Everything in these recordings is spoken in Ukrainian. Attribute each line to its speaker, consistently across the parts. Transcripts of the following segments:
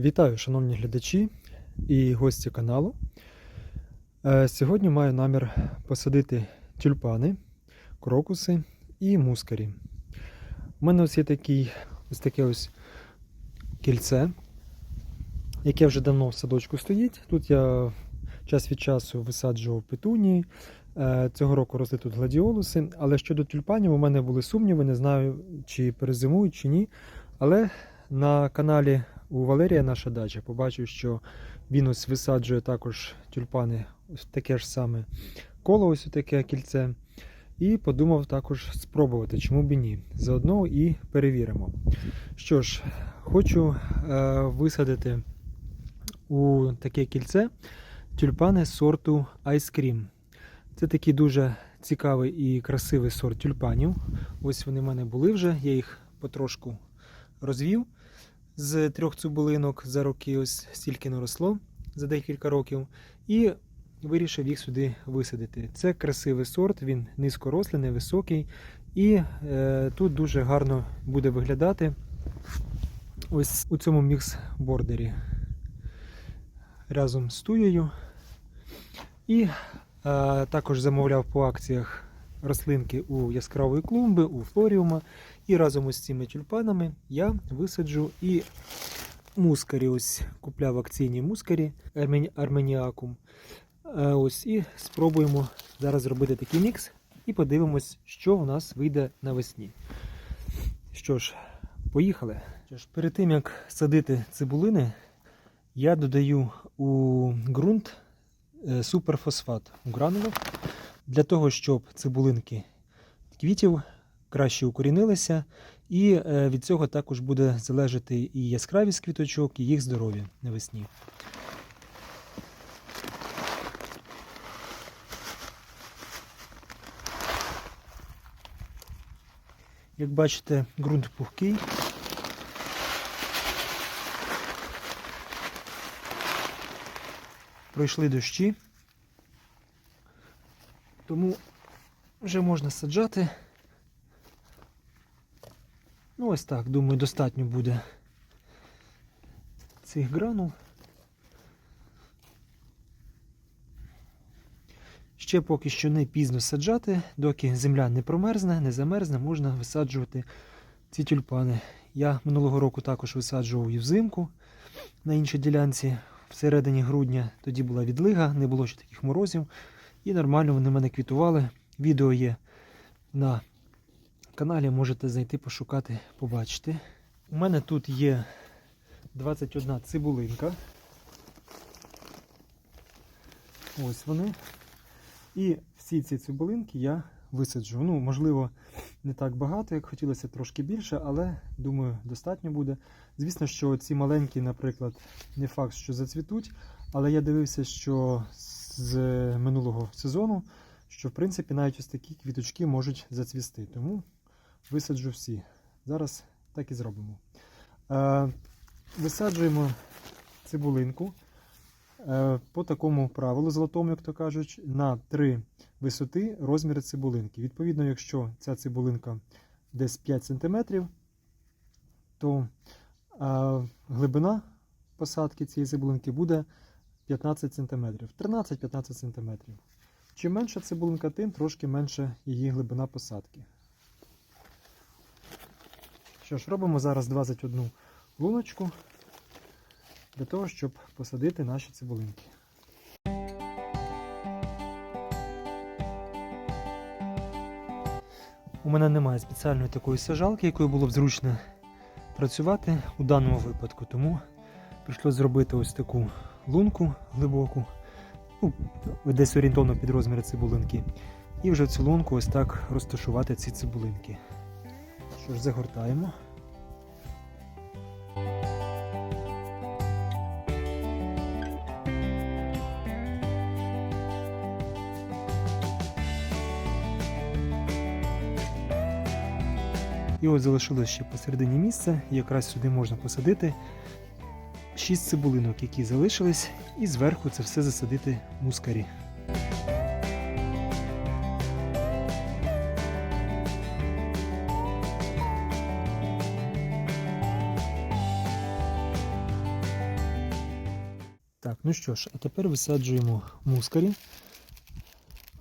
Speaker 1: Вітаю, шановні глядачі і гості каналу. Е, Сьогодні маю намір посадити тюльпани, крокуси і мускарі. У мене ось є такий, ось таке ось кільце, яке вже давно в садочку стоїть. Тут я час від часу висаджував петунії. Е, Цього року росли тут гладіолуси, але щодо тюльпанів у мене були сумніви, не знаю, чи перезимують, чи ні. Але на каналі у Валерія наша дача побачив, що він ось висаджує також тюльпани, ось таке ж саме коло, ось таке кільце. І подумав також спробувати, чому б і ні. Заодно і перевіримо. Що ж, хочу е, висадити у таке кільце тюльпани сорту Ice Cream. Це такий дуже цікавий і красивий сорт тюльпанів. Ось вони в мене були вже, я їх потрошку розвів з трьох цибулинок за роки, ось стільки наросло за декілька років. І вирішив їх сюди висадити. Це красивий сорт, він низькорослий, невисокий. І е, тут дуже гарно буде виглядати ось у цьому мікс-бордері разом з туєю. І е, також замовляв по акціях рослинки у яскравої клумби, у флоріума. І разом із цими тюльпанами я висаджу і мускарі. Ось купляв акційні мускарі Армені- арменіакум. Е, Ось і спробуємо зараз зробити такий мікс і подивимось, що у нас вийде навесні. Що ж, поїхали. Що ж, перед тим як садити цибулини, я додаю у ґрунт е, суперфосфат у гранулах для того, щоб цибулинки квітів краще укорінилися, і е, від цього також буде залежати і яскравість квіточок, і їх здоров'я навесні. Як бачите, ґрунт пухкий. Пройшли дощі, тому вже можна саджати. Ось так, думаю, достатньо буде цих гранул. Ще поки що не пізно саджати, доки земля не промерзне, не замерзне, можна висаджувати ці тюльпани. Я минулого року також висаджував і взимку на іншій ділянці всередині грудня. Тоді була відлига, не було ще таких морозів. І нормально вони мене квітували. Відео є на каналі, можете зайти, пошукати, побачити. У мене тут є 21 цибулинка. Ось вони. І всі ці цибулинки я висаджу. Ну, можливо, не так багато, як хотілося трошки більше, але думаю, достатньо буде. Звісно, що ці маленькі, наприклад, не факт, що зацвітуть, але я дивився, що з минулого сезону, що в принципі навіть ось такі квіточки можуть зацвісти. Тому висаджу всі. Зараз так і зробимо. Е, висаджуємо цибулинку е, по такому правилу золотому, як то кажуть, на три висоти розміри цибулинки. Відповідно, якщо ця цибулинка десь 5 см, то е, глибина посадки цієї цибулинки буде 15 см, 13-15 см. Чим менша цибулинка, тим трошки менша її глибина посадки. Що ж, робимо зараз 21 луночку для того, щоб посадити наші цибулинки. У мене немає спеціальної такої сажалки, якою було б зручно працювати у даному випадку, тому прийшлося зробити ось таку лунку глибоку, ну, десь орієнтовно під розміри цибулинки. І вже в цю лунку ось так розташувати ці цибулинки. Що ж, загортаємо. І ось залишилось ще посередині місце, і якраз сюди можна посадити 6 цибулинок, які залишились, і зверху це все засадити мускарі. Так, ну що ж, а тепер висаджуємо мускарі.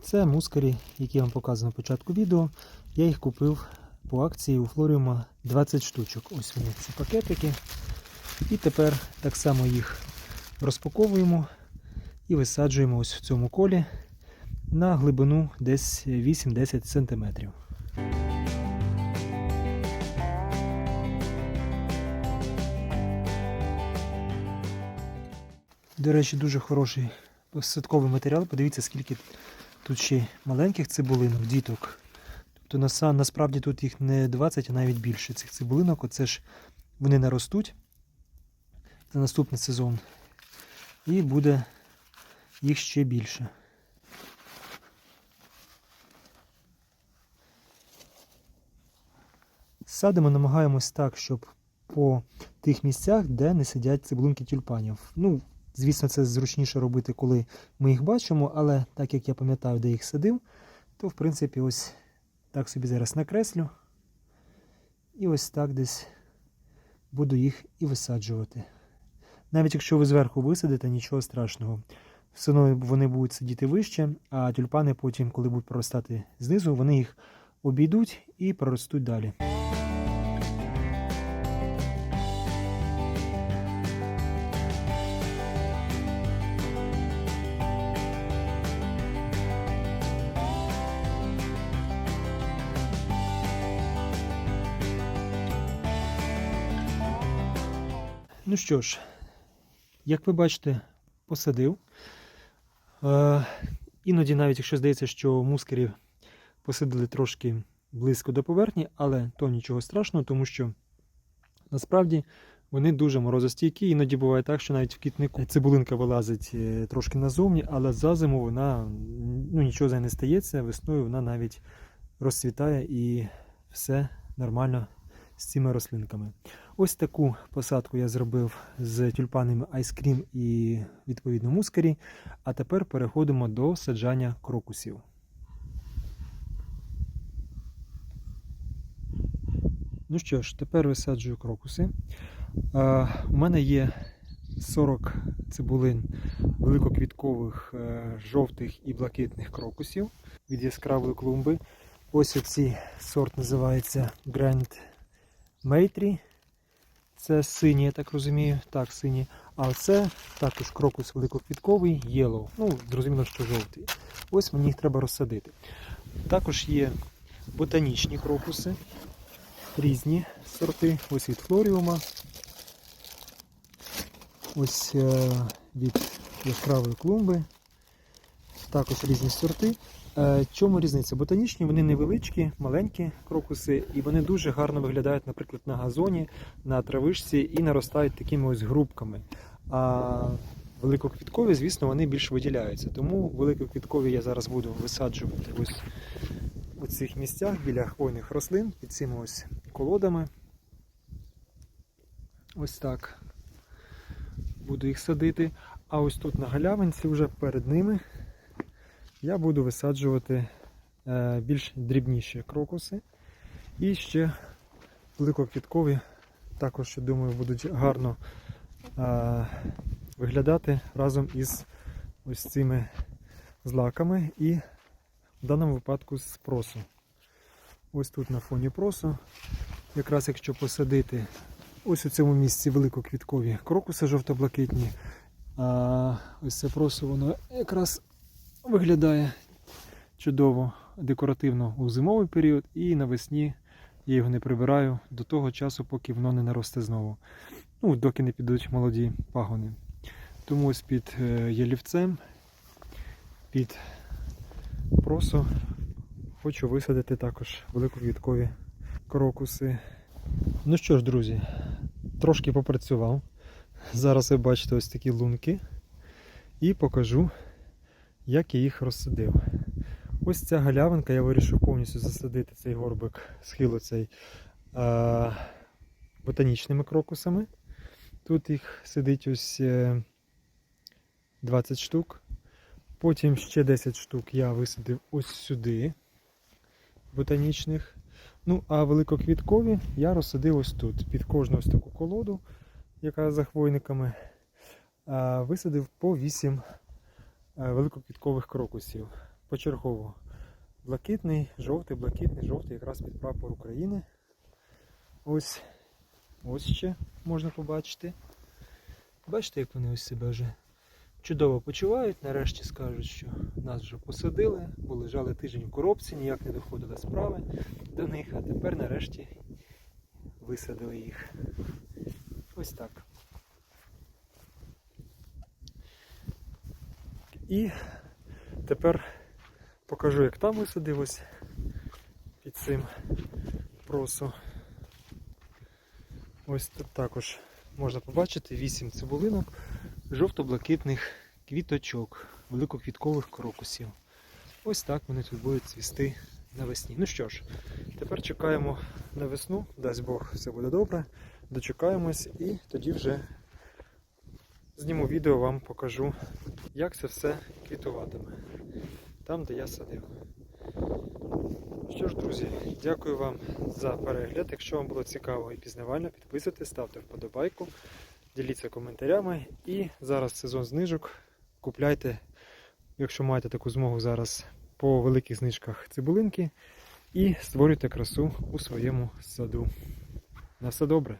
Speaker 1: Це мускарі, які я вам показував на початку відео. Я їх купив по акції у Флоріума 20 штучок. Ось вони ці пакетики. І тепер так само їх розпаковуємо і висаджуємо ось в цьому колі на глибину десь 8-10 см. До речі, дуже хороший посадковий матеріал. Подивіться, скільки тут ще маленьких цибулинок, діток. Тобто насправді тут їх не 20, а навіть більше цих цибулинок. Оце ж вони наростуть на наступний сезон. І буде їх ще більше. Садимо намагаємось так, щоб по тих місцях, де не сидять цибулинки тюльпанів. Ну, звісно, це зручніше робити, коли ми їх бачимо, але так як я пам'ятаю, де їх садив, то в принципі ось так собі зараз накреслю. І ось так десь буду їх і висаджувати. Навіть якщо ви зверху висадите, нічого страшного. Все одно вони будуть сидіти вище, а тюльпани потім, коли будуть проростати знизу, вони їх обійдуть і проростуть далі. Ну що ж, як ви бачите, посадив. Е, іноді, навіть якщо здається, що мускерів посадили трошки близько до поверхні, але то нічого страшного, тому що насправді вони дуже морозостійкі. Іноді буває так, що навіть в квітнику цибулинка вилазить е, трошки назовні, але за зиму вона ну, нічого з нею не стається. Весною вона навіть розцвітає і все нормально з цими рослинками. Ось таку посадку я зробив з тюльпанами Ice і відповідно мускарі. А тепер переходимо до саджання крокусів. Ну що ж, тепер висаджую крокуси. А, у мене є 40 цибулин великоквіткових е, жовтих і блакитних крокусів від яскравої клумби. Ось оці сорт називається Grand Мейтрі. Це синій, я так розумію. Так, синій. А це також крокус великоквітковий, Yellow. Ну, зрозуміло, що жовтий. Ось мені їх треба розсадити. Також є ботанічні крокуси, різні сорти. Ось від флоріума. Ось е, від яскравої клумби. Також різні сорти. Е, Чому різниця? Ботанічні, вони невеличкі, маленькі крокуси, і вони дуже гарно виглядають, наприклад, на газоні, на травишці і наростають такими ось грубками. А великоквіткові, звісно, вони більш виділяються. Тому великоквіткові я зараз буду висаджувати ось у цих місцях біля хвойних рослин під цими ось колодами. Ось так буду їх садити. А ось тут на галявинці, вже перед ними, я буду висаджувати е, більш дрібніші крокуси. І ще великоквіткові також, я думаю, будуть гарно е, виглядати разом із ось цими злаками і в даному випадку з просу. Ось тут на фоні просу. Якраз якщо посадити ось у цьому місці великоквіткові крокуси жовто-блакитні, а ось це просо воно якраз виглядає чудово, декоративно у зимовий період і навесні я його не прибираю до того часу, поки воно не наросте знову. Ну, доки не підуть молоді пагони. Тому ось під е, ялівцем, під просо хочу висадити також великоквіткові крокуси. Ну що ж, друзі, трошки попрацював. Зараз ви бачите ось такі лунки і покажу, як я їх розсадив. Ось ця галявинка, я вирішив повністю засадити цей горбик, схилу цей а, ботанічними крокусами. Тут їх сидить ось е, 20 штук. Потім ще 10 штук я висадив ось сюди, ботанічних. Ну, а великоквіткові я розсадив ось тут, під кожну ось таку колоду, яка за хвойниками. е, висадив по 8 е, великоквіткових крокусів. Почергово. Блакитний, жовтий, блакитний, жовтий, якраз під прапор України. Ось, ось ще можна побачити. Бачите, як вони ось себе вже чудово почувають. Нарешті скажуть, що нас вже посадили, бо лежали тиждень в коробці, ніяк не доходили справи до них, а тепер нарешті висадили їх. Ось так. І тепер покажу, як там висадив ось під цим просу. Ось тут також можна побачити 8 цибулинок жовто-блакитних квіточок, великоквіткових крокусів. Ось так вони тут будуть цвісти навесні. Ну що ж, тепер чекаємо на весну, дасть Бог, все буде добре. Дочекаємось і тоді вже зніму відео, вам покажу, як це все квітуватиме. Там, де я садив. Що ж, друзі, дякую вам за перегляд. Якщо вам було цікаво і пізнавально, підписуйтесь, ставте вподобайку, діліться коментарями. І зараз сезон знижок. Купляйте, якщо маєте таку змогу зараз по великих знижках цибулинки і створюйте красу у своєму саду. На все добре!